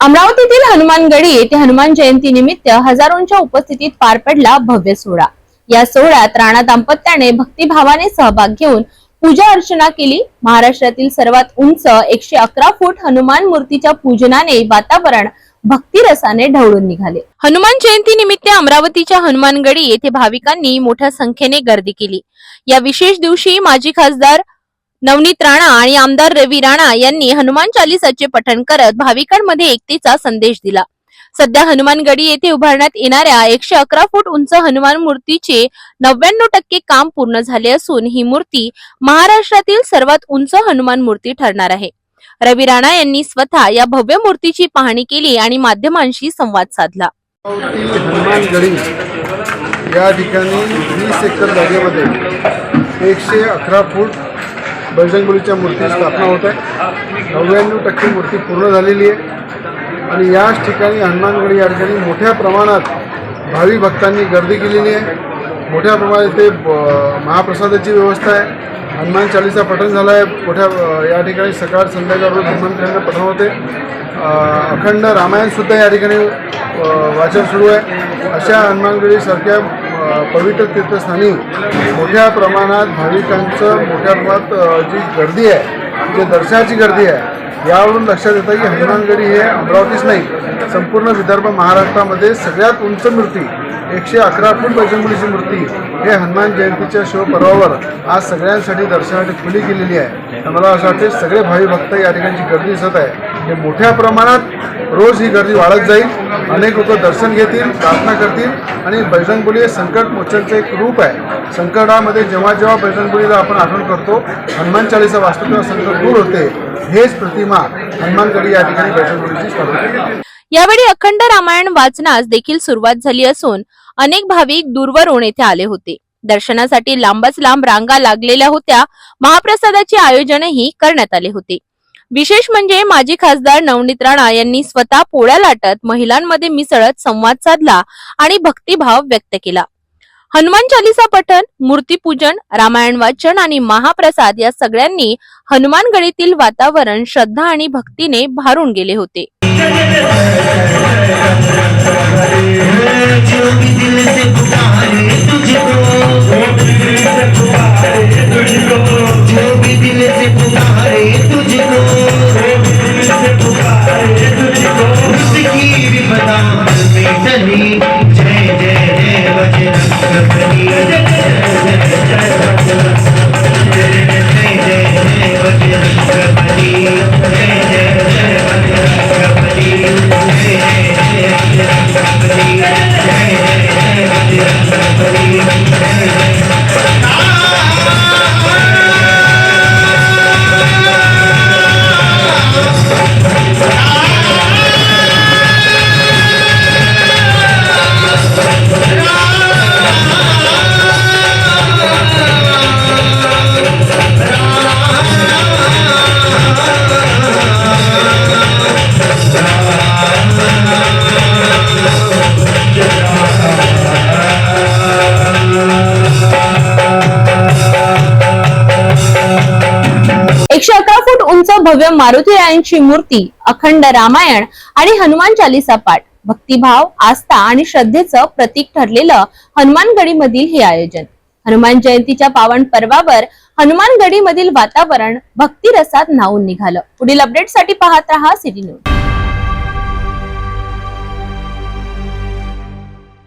अमरावतीतील हनुमानगडी येथे हनुमान जयंती निमित्त हजारोंच्या उपस्थितीत पार पडला भव्य सोहळा. या सोहळ्यात राणा दाम्पत्याने भक्तिभावाने सहभाग घेऊन पूजा अर्चना केली. महाराष्ट्रातील सर्वात उंच एकशे अकरा फूट हनुमान मूर्तीच्या पूजनाने वातावरण भक्तिरसाने ढवळून निघाले. हनुमान जयंती निमित्त अमरावतीच्या हनुमानगडी येथे भाविकांनी मोठ्या संख्येने गर्दी केली. या विशेष दिवशी माजी खासदार नवनीत राणा आणि आमदार रवी राणा यांनी हनुमान चालिसाचे पठण करत भाविकांमध्ये एकतेचा संदेश दिला. सध्या हनुमानगडी येथे उभारण्यात येणाऱ्या एकशे अकरा फूट उंच हनुमान मूर्तीचे नव्याण्णव टक्के काम पूर्ण झाले असून ही मूर्ती महाराष्ट्रातील सर्वात उंच हनुमान मूर्ती ठरणार आहे. रवी राणा यांनी स्वतः या भव्य मूर्तीची पाहणी केली आणि माध्यमांशी संवाद साधला. हनुमानगडी या ठिकाणी वीस एकर जागेमध्ये एकशे अकरा फूट बजरंगबलीच्या मूर्ती स्थापना होत आहे. नव्याण्णव टक्के मूर्ती पूर्ण झालेली आहे. आणि याच ठिकाणी हनुमानगडी या ठिकाणी मोठ्या प्रमाणात भावी भक्तांनी गर्दी केलेली आहे. मोठ्या प्रमाणात इथे ब- महाप्रसादाची व्यवस्था आहे. हनुमान चालीसा पठण झालं आहे मोठ्या या ठिकाणी सकाळ संध्याकाळ रोज हनुमान पठण होते. अखंड रामायणसुद्धा या ठिकाणी वाचन सुरू आहे. अशा हनुमानगडीसारख्या पवित्र तीर्थस्थानी मोठ्या प्रमाणात भाविकांचं मोठ्या प्रमाणात जी गर्दी आहे जे दर्शनाची गर्दी आहे यावरून लक्षात येतं की हनुमानगडी हे अमरावतीच नाही संपूर्ण विदर्भ महाराष्ट्रामध्ये सगळ्यात उंच मूर्ती एकशे अकरा फूट बजरंगबलीची मूर्ती हे हनुमान जयंतीच्या शिवपर्वावर आज सगळ्यांसाठी दर्शनासाठी खुली केलेली आहे. मला असं वाटते सगळे भावी भक्त या ठिकाणची गर्दी दिसत आहे. हे मोठ्या प्रमाणात रोज ही गर्दी वाढत जाईल. अनेक लोक दर्शन घेतील प्रार्थना करतील आणि बजरंगबली हे संकट मोचनचं एक रूप आहे. संकटामध्ये जेव्हा जेव्हा बजरंगबलीला आपण आठवण करतो हनुमान चालीसा वाचतो तेव्हा संकट दूर होते. हेच प्रतिमा हनुमानगडी या ठिकाणी बजरंगबलीची स्थापना यावेळी अखंड रामायण वाचनास देखील सुरुवात झाली असून अनेक भाविक दूरवरून येथे आले होते. दर्शनासाठी लांबच लांब रांगा लागलेल्या होत्या. महाप्रसादाचे आयोजनही करण्यात आले होते. विशेष म्हणजे माजी खासदार नवनीत राणा यांनी स्वतः पोळ्या लाटत महिलांमध्ये मिसळत संवाद साधला आणि भक्तिभाव व्यक्त केला. हनुमान चालिसा पठण मूर्तीपूजन रामायण वाचन आणि महाप्रसाद या सगळ्यांनी हनुमानगडीतील वातावरण श्रद्धा आणि भक्तीने भारून गेले होते. में टली जय जय जय बजरंग एकशे अकरा फूट उंच भव्य मारुती रायांची मूर्ती अखंड रामायण आणि हनुमान चालिसा पाठ. भक्तिभाव आस्था आणि श्रद्धेचं प्रतीक ठरलेलं हनुमानगडी मधील हे आयोजन. हनुमान जयंतीच्या पावन पर्वावर हनुमानगडी मधील वातावरण भक्तिरसात न्हावून निघालं. पुढील अपडेटसाठी पाहत रहा सिटी न्यूज.